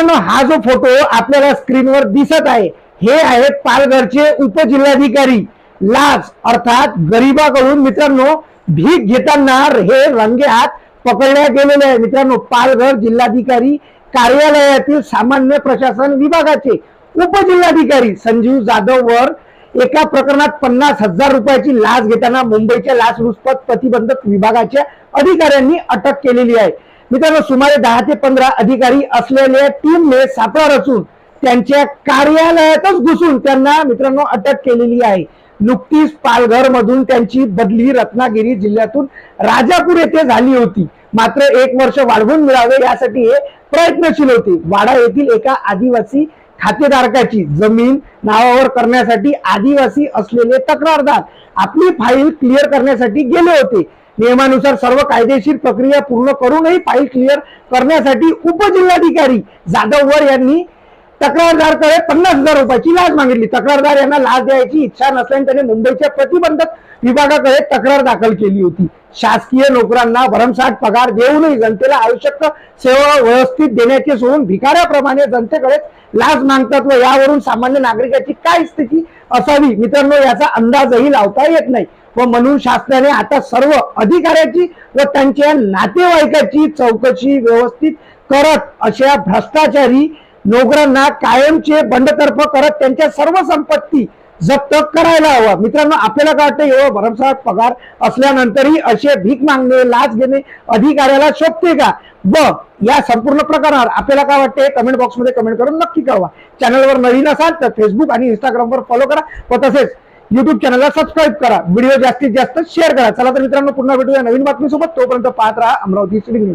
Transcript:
मित्रांनो हा जो फोटो आपल्याला स्क्रीनवर दिसत आहे हे आहेत पालघरचे उपजिल्हाधिकारी लाच अर्थात गरिबाकडून मित्रांनो भीक घेताना हे रंगे हात पकडण्यात गेलेले आहे मित्रांनो पालघर जिल्हाधिकारी कार्यालयातील सामान्य प्रशासन विभागाचे उपजिल्हाधिकारी संजीव जाधव वर एका प्रकरणात पन्नास हजार रुपयाची लाच घेताना मुंबईच्या लाचलुचपत प्रतिबंधक विभागाच्या अधिकाऱ्यांनी अटक केलेली आहे. मित्रांनो सुमारे दहा ते पंधरा अधिकारी असलेल्या टीमने सापळा रचून त्यांच्या कार्यालयातच घुसून त्यांना मित्रांनो अटक केलेली आहे. नुकतीच पालघर मधून त्यांची बदली रत्नागिरी जिल्ह्यातून राजापूर येथे झाली होती. मात्र एक वर्ष वाढवून मिळावे यासाठी हे प्रयत्नशील होते. वाडा येथील एका आदिवासी खातेधारकाची जमीन नावावर करण्यासाठी आदिवासी असलेले तक्रारदार आपली फाईल क्लिअर करण्यासाठी गेले होते. नियमानुसार सर्व कायदेशीर प्रक्रिया पूर्ण करूनही फाईल क्लिअर करण्यासाठी उपजिल्हाधिकारी जाधव वर यांनी तक्रारदारकडे पन्नास हजार रुपयाची लाच मागितली. तक्रारदार यांना लाच द्यायची इच्छा नसल्याने त्याने मुंबईच्या प्रतिबंधक विभागाकडे तक्रार दाखल केली होती. शासकीय नोकरांना भरमसाठ पगार देऊनही जनतेला आवश्यक सेवा व्यवस्थित देण्याचे सोडून भिकाऱ्याप्रमाणे जनतेकडे लाच मागतात व यावरून सामान्य नागरिकाची काय स्थिती असावी? मित्रांनो याचा अंदाजही लावता येत नाही. व म्हणून शासनाने आता सर्व अधिकाऱ्याची व त्यांच्या नातेवाईकाची चौकशी व्यवस्थित करत अशा भ्रष्टाचारी नोकरांना कायमचे बंडतर्फ करत त्यांच्या सर्व संपत्ती जप्त करायला हवं. मित्रांनो आपल्याला काय वाटतं एवढं भरमसाठ पगार असल्यानंतरही असे भीक मागणे लाच घेणे अधिकाऱ्याला शोभते का? ब या संपूर्ण प्रकरणावर आपल्याला काय वाटते कमेंट बॉक्समध्ये कमेंट करून नक्की कळवा. चॅनलवर नवीन असाल तर फेसबुक आणि इंस्टाग्रामवर फॉलो करा व तसेच युट्यूब चॅनलला सबस्क्राईब करा. व्हिडिओ जास्तीत जास्त शेअर करा. चला तर मित्रांनो पुन्हा भेटूया नवीन बातमीसोबत. तोपर्यंत पाहत राहा अमरावती सिटी